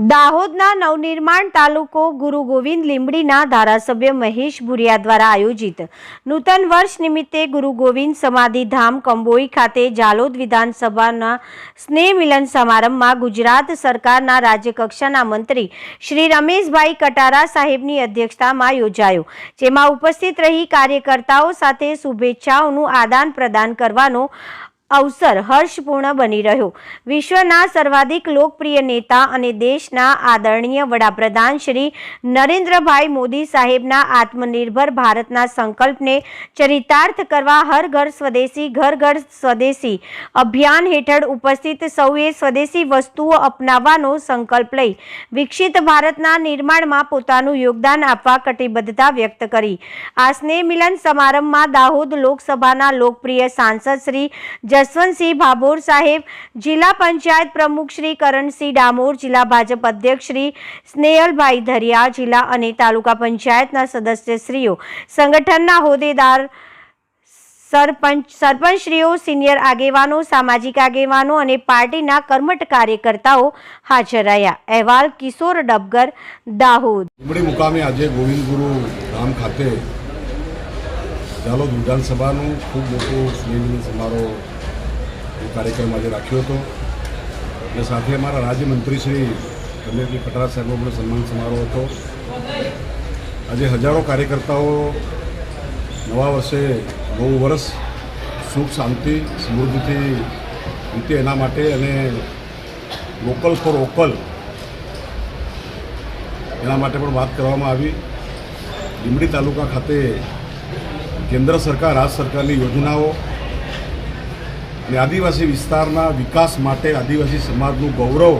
દાહોદના નવનિર્માણ તાલુકો ગુરુ ગોવિંદ લીંબડીના ધારાસભ્ય મહેશ ભુરિયા દ્વારા આયોજિત નૂતન વર્ષ નિમિત્તે ગુરુ ગોવિંદ સમાધિ ધામ કંબોઈ ખાતે જાલોદ વિધાનસભાના સ્નેહ મિલન સમારંભમાં ગુજરાત સરકારના રાજ્યકક્ષાના મંત્રી શ્રી રમેશભાઈ કટારા સાહેબની અધ્યક્ષતામાં યોજાયો, જેમાં ઉપસ્થિત રહી કાર્યકર્તાઓ સાથે શુભેચ્છાઓનું આદાન પ્રદાન કરવાનો અવસર હર્ષપૂર્ણ બની રહ્યો. વિશ્વના સર્વાધિક લોકપ્રિય નેતા અને દેશના આદરણીય વડાપ્રધાન શ્રી નરેન્દ્રભાઈ મોદી સાહેબના આત્મનિર્ભર ભારતના સંકલ્પને ચરિતાર્થ કરવા હર ઘર સ્વદેશી, ઘર ઘર સ્વદેશી અભિયાન હેઠળ ઉપસ્થિત સૌએ સ્વદેશી વસ્તુઓ અપનાવવાનો સંકલ્પ લઈ વિકસિત ભારતના નિર્માણમાં પોતાનું યોગદાન આપવા કટિબદ્ધતા વ્યક્ત કરી. આ સ્નેહ મિલન સમારંભમાં દાહોદ લોકસભાના લોકપ્રિય સાંસદ શ્રી જસવંતસિંહ ભાભોર સાહેબ, જિલ્લા પંચાયત પ્રમુખ શ્રી કરણસિંહ ડામોર, જિલ્લા ભાજપ અધ્યક્ષ શ્રી સ્નેહલભાઈ ધરિયા, જિલ્લા અને તાલુકા પંચાયતના સદસ્યશ્રીઓ, સંગઠનના હોદ્દેદાર સરપંચ, સરપંચશ્રીઓ, સિનિયર આગેવાનો, સામાજિક આગેવાનો અને પાર્ટીના કર્મઠ કાર્યકર્તાઓ હાજર રહ્યા. અહેવાલ કિશોર ડબગર, દાહોદ. મુકામે આજે ગોવિંદગુરુ ગામ ખાતે જાલોદ વિધાનસભાનું ખૂબ મોટો સ્નેહમિલન સમારોહ કાર્યક્રમ આજે રાખ્યો હતો. અને સાથે અમારા રાજ્યમંત્રી શ્રી રમેશભાઈ પટરા સાહેબનો પણ સન્માન સમારોહ હતો. આજે હજારો કાર્યકર્તાઓ નવા વર્ષે નવું વર્ષ સુખ, શાંતિ, સમૃદ્ધિથી વીતે એના માટે અને લોકલ ફોર વોકલ એના માટે પણ વાત કરવામાં આવી. લીંબડી તાલુકા ખાતે કેન્દ્ર સરકાર રાજ્ય સરકારની યોજનાઓ અને આદિવાસી વિસ્તારના વિકાસ માટે આદિવાસી સમાજનું ગૌરવ,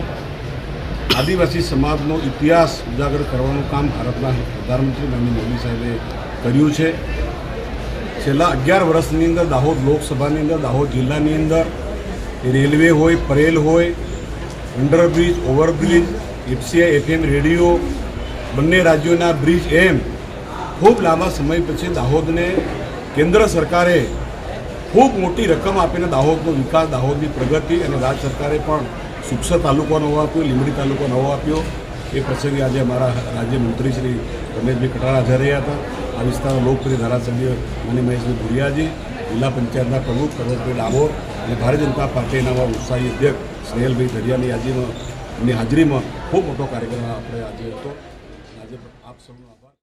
આદિવાસી સમાજનો ઇતિહાસ ઉજાગર કરવાનું કામ ભારતના પ્રધાનમંત્રી નરેન્દ્ર મોદી સાહેબે કર્યું છે. છેલ્લા અગિયાર વર્ષની અંદર દાહોદ લોકસભાની અંદર, દાહોદ જિલ્લાની અંદર રેલવે હોય, પરેલ હોય, underbridge, overbridge, FCI, FM radio, બંને રાજ્યોના બ્રિજ એમ ખૂબ લાંબા સમય પછી દાહોદને કેન્દ્ર સરકારે ખૂબ મોટી રકમ આપીને દાહોદનો વિકાસ, દાહોદની પ્રગતિ અને રાજ્ય સરકારે પણ સુક્ષ તાલુકો નવો આપ્યો, લીંબડી તાલુકો નવો આપ્યો. એ પ્રસંગે આજે અમારા રાજ્યમંત્રી શ્રી રમેશભાઈ કટારા હાજર રહ્યા હતા. આ વિસ્તારના લોકપ્રિય ધારાસભ્ય મને મહેશભાઈ ભુરિયાજી, જિલ્લા પંચાયતના પ્રમુખ કરવતભાઈ ડામોર અને ભારતીય જનતા પાર્ટીના અમારા ઉત્સાહી અધ્યક્ષ સ્નેહલભાઈ ધરિયાની હાજરીમાં એમની હાજરીમાં ખૂબ મોટો કાર્યક્રમ આપણે આજે હતો. આજે આપ સૌનો